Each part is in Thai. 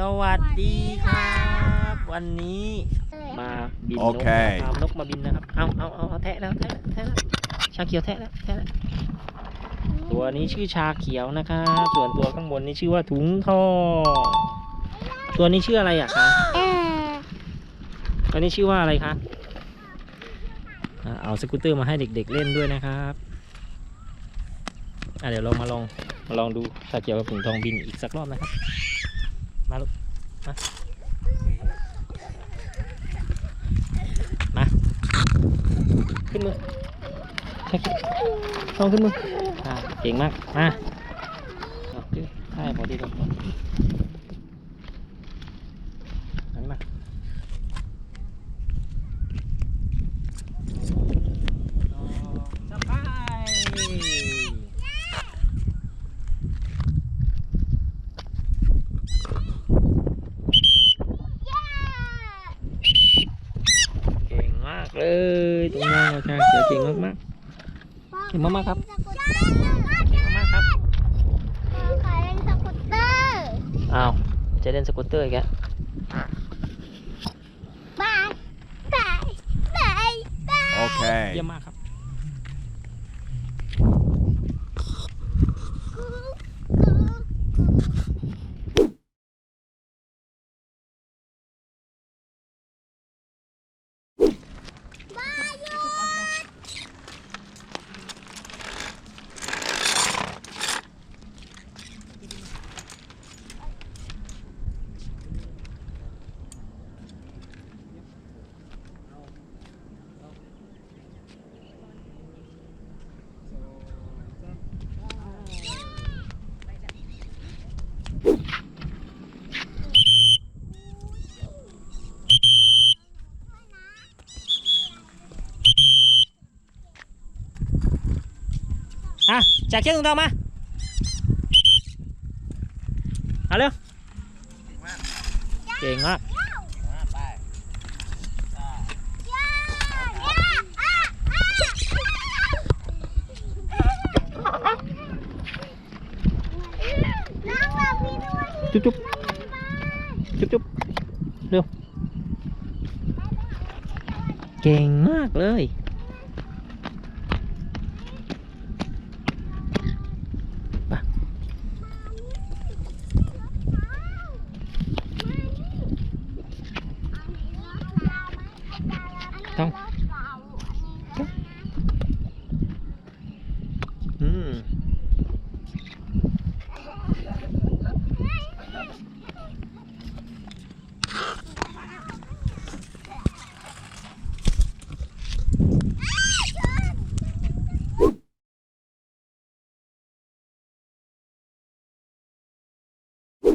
สวัสดีครับ วันนี้มาบินนโอกเคตามนกมาบินนะครับ เอาเอาเอาเอาแทะแล้วแทะแล้วแทะแล้วชาเขียวแทะแล้วแทะแล้วตัวนี้ชื่อชาเขียวนะครับส่วนตัวข้างบนนี้ชื่อว่าถุงทองตัวนี้ชื่ออะไรอะคะเออตัวนี้ชื่อว่าอะไรคะอะเอาสกูตเตอร์มาให้เด็ก ๆ เล่นด้วยนะครับอะเดี๋ยวเรามาลองมาลองดูชาเขียวกับถุงทองบินอีกสักรอบนะครับ มาลูก มา มา ขึ้นมือชาเขียวทองขึ้นมืออ่าเก่งมาก มาเอาขึ้นใช่พอดีตรงนี้หันมา สบายเก่งมากเลยตรงนั้นเราชาเขียวเก่งมากมากๆเก่งมากมากๆครับสกุตเตอร์เก่งมากๆครับขอเล่นสกุตเตอร์อ้าวจะเล่นสกูตเตอร์อีกแล้วบายบายบายบาย Okay. เยี่ยมมากครับ chạy chiếc không tao mà alo chuyện quá chúc chúc. Chúc chúc. Được. Chèn mát rồi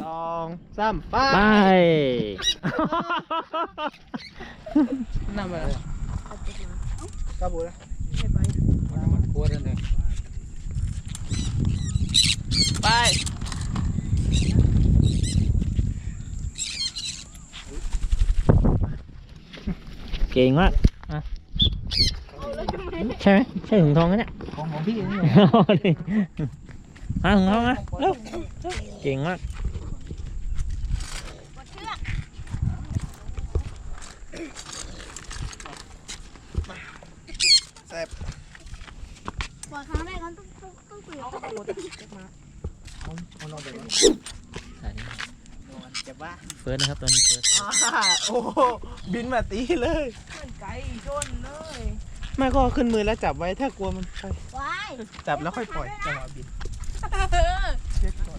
สองสามไปไปนั่งไปกระบุนะไปเก่งมากอะใช่ไหมใช่ถุงทองกันเนี่ยของของพี่นี่เอาดิมาถุงทองมาเร็วเก่งมาก แซ่บบอกครั้งแรกมันต้องต้องต้องคุยกับเอาเอานอนไปก่อนเจ็บว่าเฟิร์สนะครับตอนนี้เฟิร์สอ่าโอ้โหบินมาตีเลยไก่ชนเลยไม่ก็ขึ้นมือแล้วจับไว้ถ้ากลัวมันไปว้ายจับแล้วค่อยปล่อยจังหวะบินเช็ดก่อน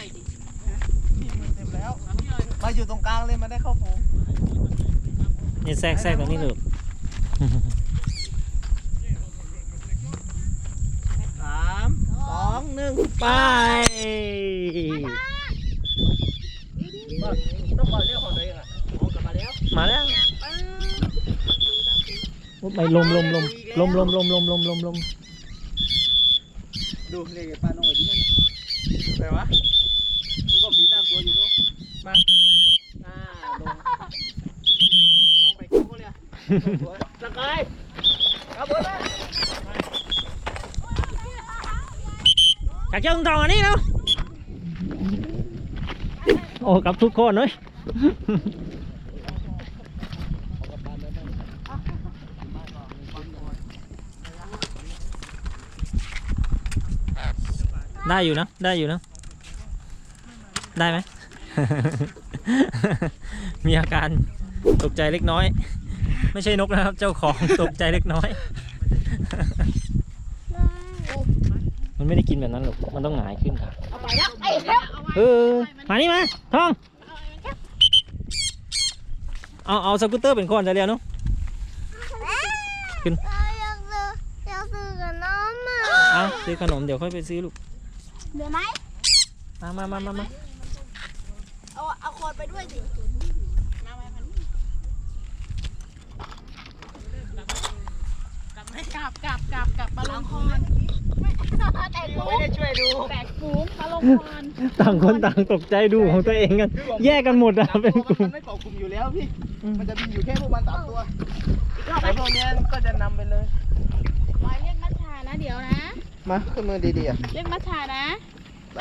พี่ลอยปล่อยดิพี่มันเต็มแล้วมาอยู่ตรงกลางเลยมาได้เข้าฝูงนี่แทรกแทรกตรงนี้ลูกสามสองหนึ่งไป ต้องปล่อยเรื่องของตัวเองอะโอ้กลับมาแล้วมาแล้วโอ้ไปลมลมลมลมลมลมลมลมลมลมดูเรียกปลาน้องไว้ที่นั่นไปวะแล้วก็ผีตามตัวอยู่นู้น มาอ่าลงน้องไปกู้เขาเลยอะสกายกระโดดเลยอยากเจอลุงทองอันนี้เนาะโอ้กับทุกคนเลยได้อยู่นะ ได้อยู่นะ ได้ไหม มีอาการตกใจเล็กน้อย ไม่ใช่นกนะครับ เจ้าของตกใจเล็กน้อย มันไม่ได้กินแบบนั้นหรอก มันต้องหงายขึ้นค่ะเอาไปแล้วไอ้เหี้ยเออมานี่มาทอง เอาเอาสกูตเตอร์เป็นคนจะเรียวเนุขึ้นอยากซื้ออยากซื้อกับน้องอะเอาซื้อขนมเดี๋ยวค่อยไปซื้อลูก เดี๋ยวไหมมามามามามาเอา เอาโคนไปด้วยสิกลับกลับกลับกลับมาลงคอนแต่กูไม่ได้ช่วยดูแตกฝูงมาลงคอนต่างคนต่างตกใจดูของตัวเองกัน แยกกันหมดอะเป็นกลุ่มมันไม่เกาะกลุ่มอยู่แล้วพี่ มันจะมีอยู่แค่พวกมันสามตัวไอ้พวกเนี้ยก็จะนำไปเลยวายเรียกมัชชานะเดี๋ยวนะ มาขึ้นมือดีๆอะเรียกมัชชานะไป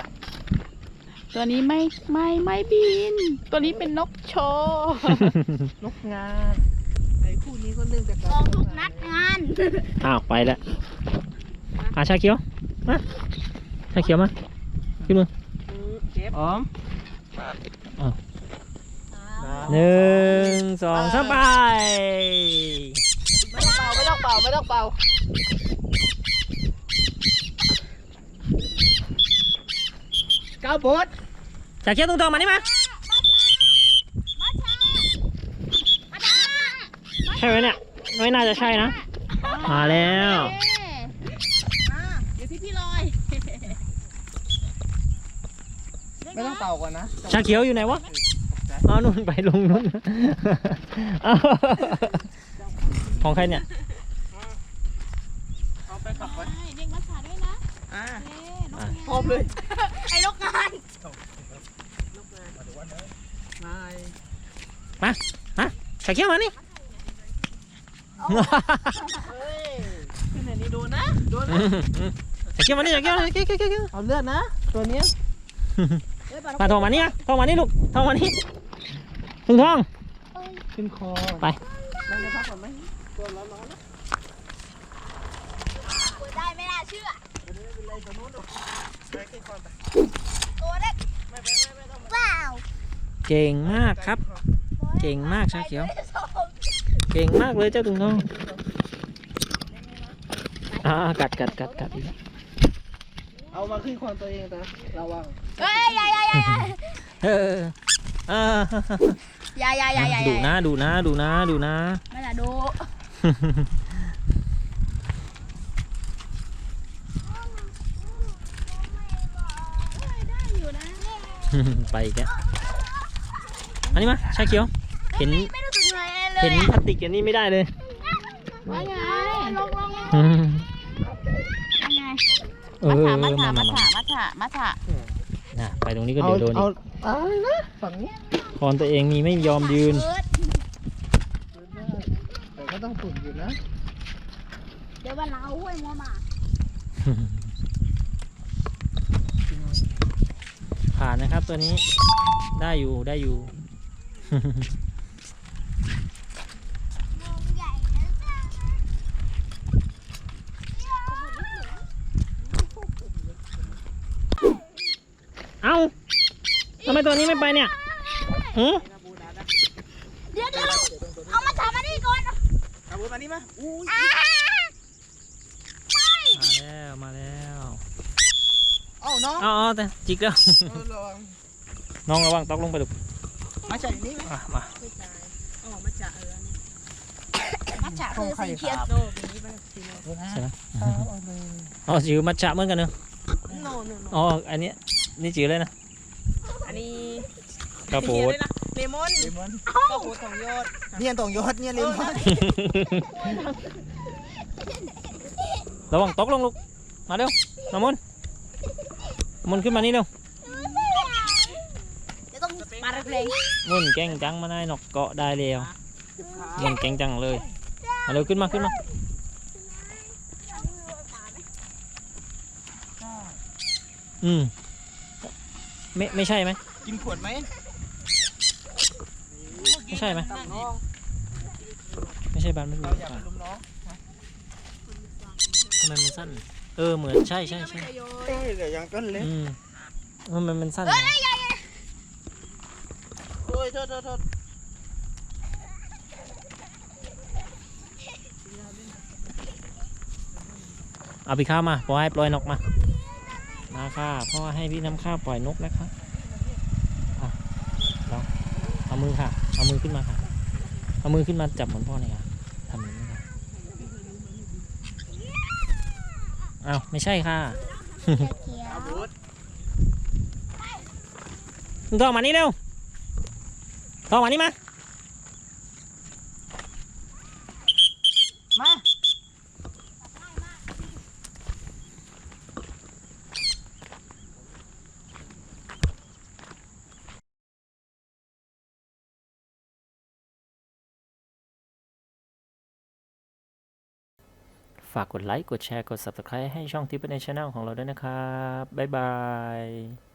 ตัวนี้ไม่ไม่ไม่บิน ตัวนี้เป็นนกโชว์นกงาไอ้คู่นี้ก็เนื่องจากออกทุกนัดงานอ้าวไปแล้วอาชาเขียวมาชาเขียวมาขึ้นมือเก็บอ๋อมหนึ่งสองสามไปไม่ต้องเป่าไม่ต้องเป่าไม่ต้องเป่าเก้าบด ชาเขียวตรงๆมานี่มาใช่ไหมเนี่ยไม่น่าจะใช่นะมาแล้วเอ๊ะอะอยู่ที่พี่ลอยไม่ต้องเป่าก่อนนะชาเขียวอยู่ไหนวะอ๋อนู่นไปลงนู่นอ้าวของใครเนี่ยเอาไปขับไว้ใช่เรียกมัชชาด้วยนะอ่าเอ๊ะนกอะพร้อมเลยไอ้นกงาน ไม่ชาเขียวมานี่เฮ้ยขึ้นในนี้โดนนะโดนอืนะมอืมชาเขียวมานี่ชาเขียวมานี่เขียวเขียวเขียวเขียวเอาเลือดนะตัวเนี้ยมาทองมานี่มาทองมานี่ลูกทองมานี่ลุงทองขึ้นคอไปนั่งจะพักก่อนไหมตัวร้อนๆนะเปิดได้ไม่น่าเชื่อไม่เป็นไรตัวนู้นหรอกไปขึ้นคอไปตัวเล็ก ไม่ไปไม่ไม่ต้อง เปล่า เก่งมากครับ เก่งมากชาเขียว เก่งมากเลยเจ้าตุงทองอ่ากัดกัดกัดกัดอีกแล้วเอามาขึ้นคอตัวเองนะระวังเฮ้ยอย่าอย่าอย่าอย่าเอออ่าอย่าอย่าอย่าอย่าดูนะดูนะดูนะดูนะไม่น่าดูได้อยู่นะไปอีกแล้วอั นนี้มาชาเขียว เห็น ไม่รู้สึกอะไรเลยเห็นพลาสติกอันนี้ไม่ได้เลยว่าไงลงลงอืมว่าไงเออมัชชามามัชมาชามามัชชามัชชาน่ะไปตรงนี้ก็เอาเดี๋ยวโดนเอาอีกเอานะฝั่งนี้คอนตัวเองมีไม่ยอมยืน แต่ก็ต้องฝึกอยู่นะเดี๋ยววันเราห้วยมัวหมาผ่านนะครับตัวนี้ได้อยู่ได้อยู่ใหญ่นะจ๊ะ เอ้าทำไมตัวนี้ไม่ไปเนี่ยหือเดี๋ยวเดี๋ยวเอามาทำอันนี้ก่อนเอามือมานี่มาอู้ยอ่ามาแล้วมาแล้วเอ้าน้องเอ๋อาแต่จิกแล้วเออระวัง น้องระวังตกลงไปดู มาจากนี้ไหมอะมามัชชาคือสีเขียวใช่ไหมอ๋อจิ๋วมัทฉะเหมือนกันเนอะโนโนโนอ๋ออันเนี้ยนี่จิ๋วเลยนะอันนี้กระโปดเลมอนเลมอนกระโปดของยอดเนี่ยตรงยอดเนี่ยเลมอนระวังตกลงลูกมาเร็วน้ำมนต์น้ำมนต์ขึ้นมานี่เร็วเดี๋ยวต้ องมาเร็งมุ่นแกล้งจังมาได้นกเกาะได้แล้วมุ่นแกล้งจังเลยมาเร็วขึ้นมาขึ้นมาอืมไม่ไม่ใช่ไหมกินขวดไหมไม่ใช่ไหมตามน้องไม่ใช่บ้านไม่รู้เราอยากป่ะเป็นลุมน้องทำไมมันสั้น เออเหมือนใช่ใช่ใช่เอ้ยเดี๋ยวยังต้นเล็กอืมทำไมมันสั้นจังโอ้ ยโทษโทษโทษเอาพี่ข้าวมาปล่อยปล่อยนกมา มาค่ะพ่อให้พี่น้ำข้าวปล่อยนกนะคะเอาลองเอามือค่ะ เอามือขึ้นมาค่ะ เอามือขึ้นมาจับเหมือนพ่อหน่อยค่ะทำอย่างนี้ค่ะเอาไม่ใช่ค่ะเขียวอาบุธมึงทองมานี่เร็ว ทองมานี่มา มา ฝากกดไลค์ กดแชร์ กด subscribe ให้ช่องทิปในช anel ของเราด้วยนะครับ บ๊ายบาย